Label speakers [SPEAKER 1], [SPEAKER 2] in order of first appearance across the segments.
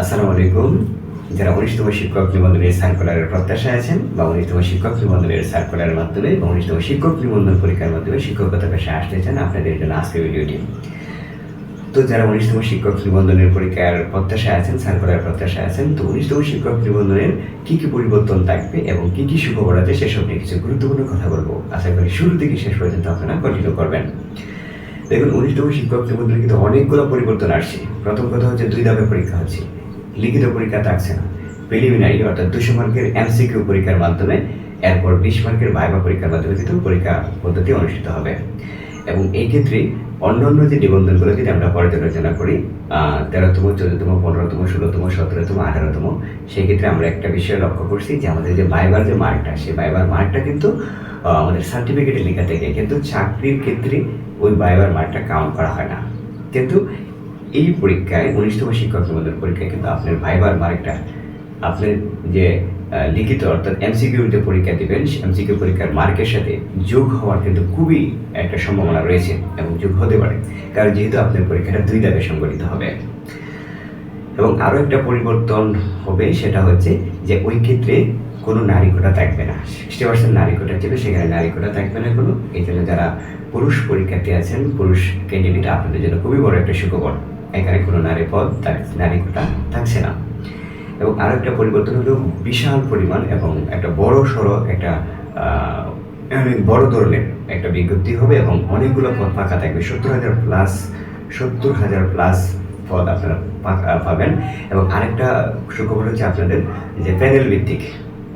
[SPEAKER 1] আসসালামু আলাইকুম। যারা উনিশতম শিক্ষক নিবন্ধনের সার্কুলারের প্রত্যাশায় আছেন বা উনিশতম শিক্ষক নিবন্ধনের সার্কুলারের মাধ্যমে বা উনিশতম শিক্ষক নিবন্ধন পরীক্ষার মাধ্যমে শিক্ষকতা পেশায় আসতে চান, আপনাদের জন্য আজকের ভিডিওটি। তো যারা উনিশতম শিক্ষক নিবন্ধনের পরীক্ষার প্রত্যাশায় আছেন সার্কুলার প্রত্যাশায় আছেন, তো উনিশতম শিক্ষক নিবন্ধনের কি কি পরিবর্তন থাকবে এবং কি কি সুখবর আছে সেসব নিয়ে কিছু গুরুত্বপূর্ণ কথা বলব। আশা করি শুরু থেকে শেষ পর্যন্ত আপনারা কন্টিনিউ করবেন। দেখুন উনিশতম শিক্ষক নিবন্ধনে কিন্তু অনেকগুলো পরিবর্তন আসছে। প্রথম কথা হচ্ছে দুই ধাপে পরীক্ষা হচ্ছে। লিখিত পরীক্ষা থাকছে না। প্রিলিমিনারি অর্থাৎ দুশো মার্কের এমসিকিউ পরীক্ষার মাধ্যমে, এরপর বিশ মার্কের ভাইবা পরীক্ষার মাধ্যমে কিন্তু পরীক্ষা পদ্ধতি অনুষ্ঠিত হবে। এবং এই ক্ষেত্রে অন্যান্য যে নিবন্ধনগুলো যদি আমরা পর্যালোচনা করি তেরোতম, চোদ্দতম, পনেরোতম, ষোলোতম, সতেরোতম, আঠারোতম সেই ক্ষেত্রে আমরা একটা বিষয় লক্ষ্য করছি যে আমাদের যে বাইবার যে মার্কটা, সেই বাইবার মার্কটা কিন্তু আমাদের সার্টিফিকেটে লেখা থেকে কিন্তু চাকরির ক্ষেত্রে ওই বাইবার মার্কটা কাউন্ট করা হয় না। কিন্তু এই পরীক্ষায়, উনিশতম শিক্ষক নিবন্ধন পরীক্ষায় কিন্তু আপনার ভাইবার মার্কটা আপনার যে লিখিত অর্থাৎ এমসিকিউ যে পরীক্ষা দেবেন এমসিকিউ পরীক্ষার মার্কের সাথে যোগ হওয়ার কিন্তু খুবই একটা সম্ভাবনা রয়েছে এবং যোগ হতে পারে। কারণ যেহেতু আপনার পরীক্ষাটা দুই ধাপে সংগঠিত হবে। এবং আরও একটা পরিবর্তন হবে, সেটা হচ্ছে যে ওই ক্ষেত্রে কোনো নারী কোটা থাকবে না। সিক্সটি পার্সেন্ট নারী কোটা ছিল সেখানে নারী কোটা থাকবে না কোনো। এই জন্য যারা পুরুষ পরীক্ষার্থী আছেন, পুরুষ ক্যান্ডিডেট আপনাদের জন্য খুবই বড় একটা সুখবর। এখানে কোনো নারী পদ নারী কোটা থাকছে না। এবং আরও একটা পরিবর্তন হলো বিশাল পরিমাণ এবং একটা বড় সড়ো একটা বড় ধরনের একটা বিজ্ঞপ্তি হবে এবং অনেকগুলো পদ ফাঁকা থাকবে। সত্তর হাজার প্লাস সত্তর হাজার প্লাস পদ আপনারা পাবেন। এবং আরেকটা সুখবর হচ্ছে আপনাদের যে প্যানেল ভিত্তিক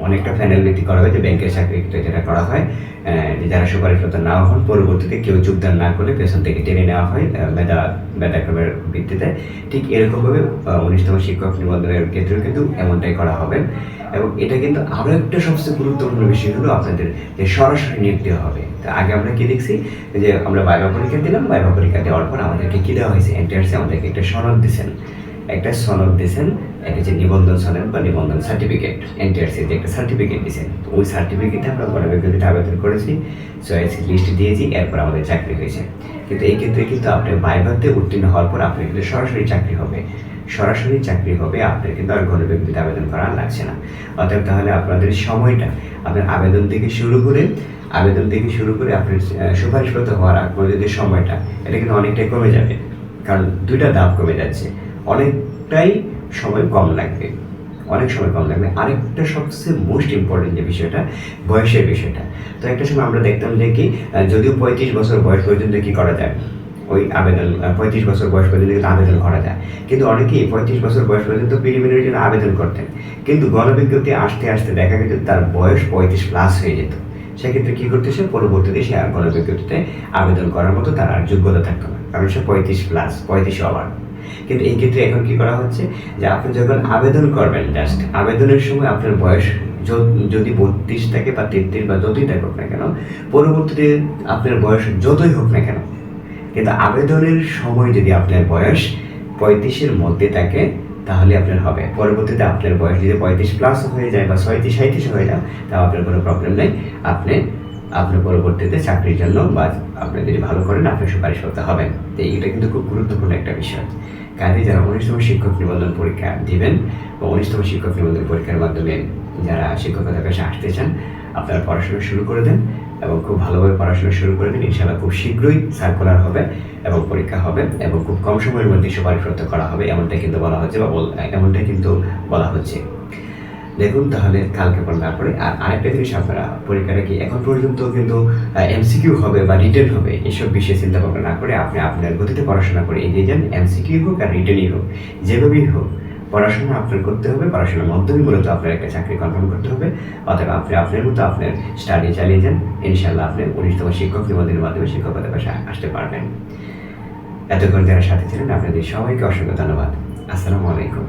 [SPEAKER 1] অনেকটা ভিত্তিক করা হয় যে ব্যাংকের চাকরিতে যেটা করা হয় যে যারা সুপারিশরত না হন, পরবর্তীতে কেউ যোগদান না করলে পেছন থেকে টেনে নেওয়া হয় মেধা, মেধাক্রমের ভিত্তিতে। ঠিক এরকমভাবে উনিশতম শিক্ষক নিবন্ধনের ক্ষেত্রেও কিন্তু এমনটাই করা হবে। এবং এটা কিন্তু আরও একটা সবচেয়ে গুরুত্বপূর্ণ বিষয় হলো আপনাদের যে সরাসরি নিয়োগ হবে। তা আগে আমরা কি দেখছি? যে আমরা বাইবা পরীক্ষা দিলাম, বাইবা পরীক্ষা দেওয়ার পর আমাদেরকে কি দেওয়া হয়েছে? এন্টার্সে আমাদেরকে একটা সনদ দিয়েছেন। একটা সনদ দিয়েছেন, একটা যে নিবন্ধন সনদ বা নিবন্ধন সার্টিফিকেট এনটিআরসি যে একটা সার্টিফিকেট দিয়েছেন। তো ওই সার্টিফিকেটে আমরা গণবিজ্ঞপ্তিতে আবেদন করেছি চয়েস লিস্ট দিয়েছি, এরপর আমাদের চাকরি হয়েছে। কিন্তু এই ক্ষেত্রে কিন্তু আপনি বাইবাতে উত্তীর্ণ হওয়ার পর আপনার কিন্তু সরাসরি চাকরি হবে। সরাসরি চাকরি হবে, আপনার কিন্তু আর গণবিজ্ঞপ্তিতে আবেদন করা লাগছে না। অর্থাৎ তাহলে আপনাদের সময়টা, আপনার আবেদন থেকে শুরু করে, আবেদন থেকে শুরু করে আপনার সুপারিশগত হওয়ার আগ পর্যন্ত সময়টা, এটা কিন্তু অনেকটাই কমে যাবে। কারণ দুইটা ধাপ কমে যাচ্ছে। অনেকটাই সময় কম লাগবে। অনেক সময় কম লাগবে। আরেকটা সবচেয়ে মোস্ট ইম্পর্টেন্ট যে বিষয়টা, বয়সের বিষয়টা। তো একটা সময় আমরা দেখতাম যে কি যদিও পঁয়ত্রিশ বছর বয়স পর্যন্ত কি করা যায়? ওই আবেদন পঁয়ত্রিশ বছর বয়স পর্যন্ত কিন্তু আবেদন করা যায়। কিন্তু অনেকেই পঁয়ত্রিশ বছর বয়স পর্যন্ত প্রিলিমিনারির জন্য আবেদন করতেন। কিন্তু গণবিজ্ঞপ্তি আসতে আসতে দেখা গেছে তার বয়স পঁয়ত্রিশ প্লাস হয়ে যেত। সেক্ষেত্রে কী করতে সে পরবর্তীতে সে আর গণবিজ্ঞপ্তিতে আবেদন করার মতো তার আর যোগ্যতা থাকতো না। কারণ সে পঁয়ত্রিশ প্লাস পঁয়ত্রিশ ওভার কিন্তু এই ক্ষেত্রে এখন কি করা হচ্ছে? যে আপনি যখন আবেদন করবেন জাস্ট আবেদনের সময় আপনার বয়স যদি বত্রিশ থাকে বা তেত্রিশ বা যতই থাকুক না কেন, পরবর্তীতে আপনার বয়স যতই হোক না কেন, কিন্তু আবেদনের সময় যদি আপনার বয়স পঁয়ত্রিশের মধ্যে থাকে, তাহলে আপনার হবে। পরবর্তীতে আপনার বয়স যদি পঁয়ত্রিশ প্লাস হয়ে যায় বা ছয়ত্রিশ সাঁত্রিশ হয়ে যায়, তাও আপনার কোনো প্রবলেম নেই। আপনি আপনি পরবর্তীতে চাকরির জন্য বা আপনি যদি ভালো করেন আপনি সুপারিশ করতে হবেন তো এইটা কিন্তু খুব গুরুত্বপূর্ণ একটা বিষয়। কাজে যারা উনিশতম শিক্ষক নিবন্ধন পরীক্ষা দিবেন বা উনিশতম শিক্ষক নিবন্ধন পরীক্ষার মাধ্যমে যারা শিক্ষকতার কাছে আসতে চান, আপনারা পড়াশোনা শুরু করে দেন এবং খুব ভালোভাবে পড়াশোনা শুরু করে দিন। ইনশাআল্লাহ খুব শীঘ্রই সার্কুলার হবে এবং পরীক্ষা হবে এবং খুব কম সময়ের মধ্যে সুপারিশপ্রাপ্ত করা হবে, এমনটাই কিন্তু বলা হচ্ছে বা এমনটাই কিন্তু বলা হচ্ছে। দেখুন তাহলে কালকে পর না পরে আর আরেকটা জিনিস আপনারা পরীক্ষাটা কি, এখন পর্যন্ত কিন্তু এমসিকিউ হবে বা রিটেন হবে, এসব বিষয়ে চিন্তা ভাবনা না করে আপনি আপনার গতিতে পড়াশোনা করে এগিয়ে যান। এমসিকিউ হোক আর রিটেনই হোক যেভাবেই হোক, পড়াশোনা আপনার করতে হবে পড়াশোনার মাধ্যমে মূলত আপনার একটা চাকরি কনফার্ম করতে হবে। অথবা আপনি আপনার মতো আপনার স্টাডি চালিয়ে যান। ইনশাল্লাহ আপনি উনিশতম শিক্ষক নিবন্ধনের মাধ্যমে শিক্ষকতার পেশায় আসতে পারবেন। এতক্ষণ যারা সাথে ছিলেন, আপনাদের সবাইকে অসংখ্য ধন্যবাদ। আসসালামু আলাইকুম।